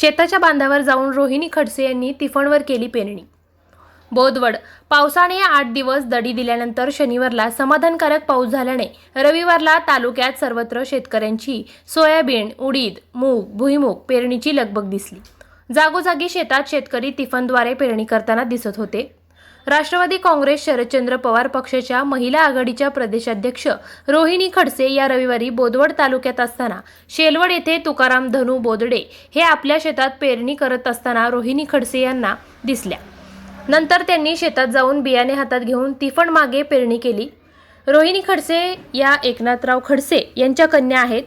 शेताच्या बांधावर जाऊन रोहिणी खडसे यांनी तिफणवर केली पेरणी. बोदवड पावसाने आठ दिवस दडी दिल्यानंतर शनिवारला समाधानकारक पाऊस झाल्याने रविवारला तालुक्यात सर्वत्र शेतकऱ्यांची सोयाबीन उडीद मूग भुईमूग पेरणीची लगबग दिसली. जागोजागी शेतात शेतकरी तिफनद्वारे पेरणी करताना दिसत होते. राष्ट्रवादी काँग्रेस शरदचंद्र पवार पक्षाच्या महिला आघाडीच्या प्रदेशाध्यक्ष रोहिणी खडसे या रविवारी बोदवड तालुक्यात असताना शेलवड येथे तुकाराम धनू बोदडे हे आपल्या शेतात पेरणी करत असताना रोहिणी खडसे यांना दिसल्या. नंतर त्यांनी शेतात जाऊन बियाणे हातात घेऊन तिफण मागे पेरणी केली. रोहिणी खडसे या एकनाथराव खडसे यांच्या कन्या आहेत.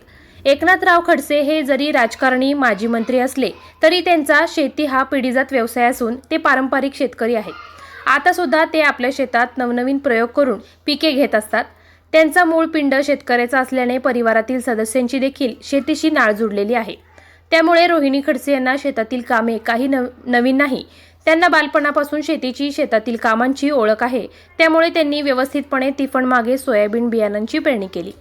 एकनाथराव खडसे हे जरी राजकारणी माजी मंत्री असले तरी त्यांचा शेती हा पिढीजात व्यवसाय असून ते पारंपरिक शेतकरी आहेत. आता सुद्धा ते आपल्या शेतात नवनवीन प्रयोग करून पिके घेत असतात. त्यांचा मूळ पिंड शेतकऱ्याचा असल्याने परिवारातील सदस्यांची देखील शेतीशी नाळ जुडलेली आहे. त्यामुळे रोहिणी खडसे यांना शेतातील कामे काही नव नवीन नाही. त्यांना बालपणापासून शेतीची शेतातील कामांची ओळख आहे. त्यामुळे त्यांनी व्यवस्थितपणे तिफण मागे सोयाबीन बियाणांची पेरणी केली.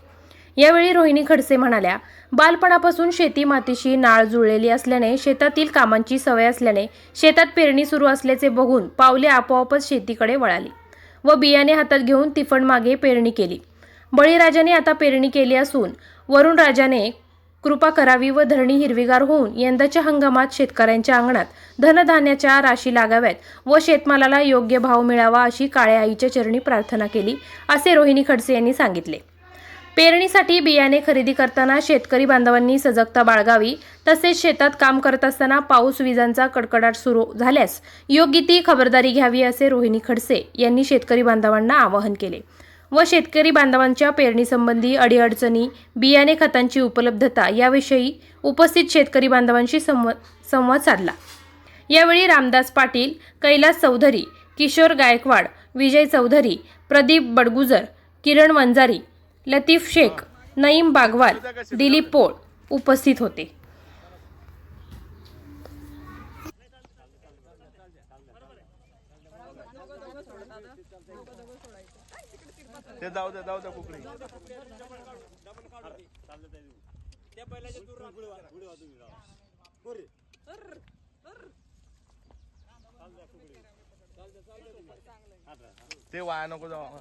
यावेळी रोहिणी खडसे म्हणाल्या बालपणापासून शेती मातीशी नाळ जुळलेली असल्याने शेतातील कामांची सवय असल्याने शेतात पेरणी सुरू असल्याचे बघून पावले आपोआपच शेतीकडे वळाली व बियाणे हातात घेऊन तिफण मागे पेरणी केली. बळीराजाने आता पेरणी केली असून वरुण राजाने कृपा करावी व धरणी हिरवीगार होऊन यंदाच्या हंगामात शेतकऱ्यांच्या अंगणात धनधान्याच्या राशी लागाव्यात व शेतमालाला योग्य भाव मिळावा अशी काळ्या आईच्या चरणी प्रार्थना केली असे रोहिणी खडसे यांनी सांगितले. पेरणीसाठी बियाणे खरेदी करताना शेतकरी बांधवांनी सजगता बाळगावी. तसेच शेतात काम करत असताना पाऊस विजांचा कडकडाट सुरू झाल्यास योग्य ती खबरदारी घ्यावी असे रोहिणी खडसे यांनी शेतकरी बांधवांना आवाहन केले. व शेतकरी बांधवांच्या पेरणीसंबंधी अडीअडचणी बियाणे खतांची उपलब्धता याविषयी उपस्थित शेतकरी बांधवांशी संवाद संवाद साधला. यावेळी रामदास पाटील कैलास चौधरी किशोर गायकवाड विजय चौधरी प्रदीप बडगुजर किरण वंजारी लतीफ शेख नईम बागवाल दिलीप पोळ उपस्थित होते. ते जाऊ दे जाऊ दे कुकडी. ते वाया नको जाऊ.